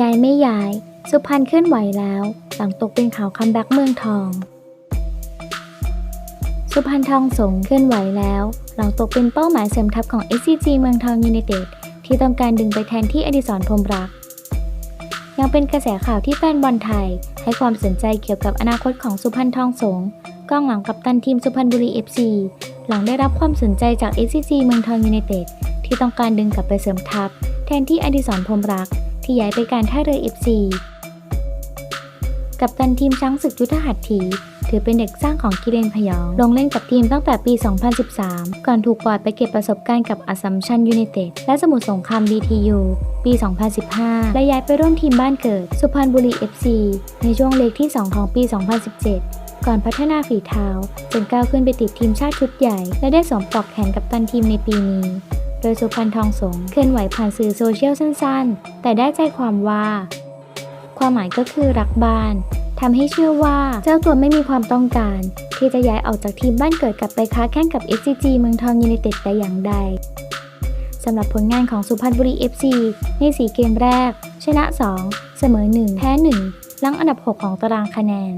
ย้ายไม่ย้าย สุพรรณเคลื่อนไหวแล้ว หลังตกเป็นข่าวคัมแบ็กเมืองทอง สุพรรณทองสงเคลื่อนไหวแล้ว หลังตกเป็นเป้าหมายเสริมทัพของ SCG เมืองทองยูไนเต็ดที่ต้องการดึงไปแทนที่อดิศรพรมรัก ยังเป็นกระแสข่าวที่แฟนบอลไทย ให้ความสนใจเกี่ยวกับอนาคตของสุพรรณทองสงกองหลังกัปตันทีมสุพรรณบุรี FC หลังได้รับความสนใจจาก SCG เมืองทองยูไนเต็ดที่ต้องการดึงกลับไปเสริมทัพ แทนที่อดิศรพรมรัก ที่ย้ายไปการท่าเรือ FC กัปตันทีมช้างศึกยุทธหัตถี ถือเป็นเด็กสร้างของกิเลนพยอง ลงเล่นกับทีมตั้งแต่ปี 2013 ก่อนถูกปล่อยไปเก็บประสบการณ์กับอสสัมชัญยูไนเต็ดและสมุทรสงคราม BTU ปี 2015 และย้ายไปร่วมทีมบ้านเกิด สุพรรณบุรี FC ในช่วงเล็กที่ 2 ของปี 2017ก่อนพัฒนาฝีเท้าจนก้าวขึ้นไปติดทีมชาติชุดใหญ่ และได้สวมปลอกแขนกับตันทีมในปีนี้ ดยสุพรรณทองสงเคลื่อนไหวผ่านสื่อโซเชียลสั้นๆ แต่ได้ใจความว่า ความหมายก็คือรักบ้านทำให้เชื่อว่าเจ้าตัวไม่มีความต้องการ ที่จะย้ายออกจากทีมบ้านเกิดกลับไปค้าแข่งกับ SCG เมืองทองยูไนเต็ดแต่อย่างใดสำหรับผลงานของสุพรรณบุรี FC ใน 4 เกมแรก ชนะ 2 เสมอ 1 แพ้ 1 ลังอันดับ 6 ของตารางคะแนน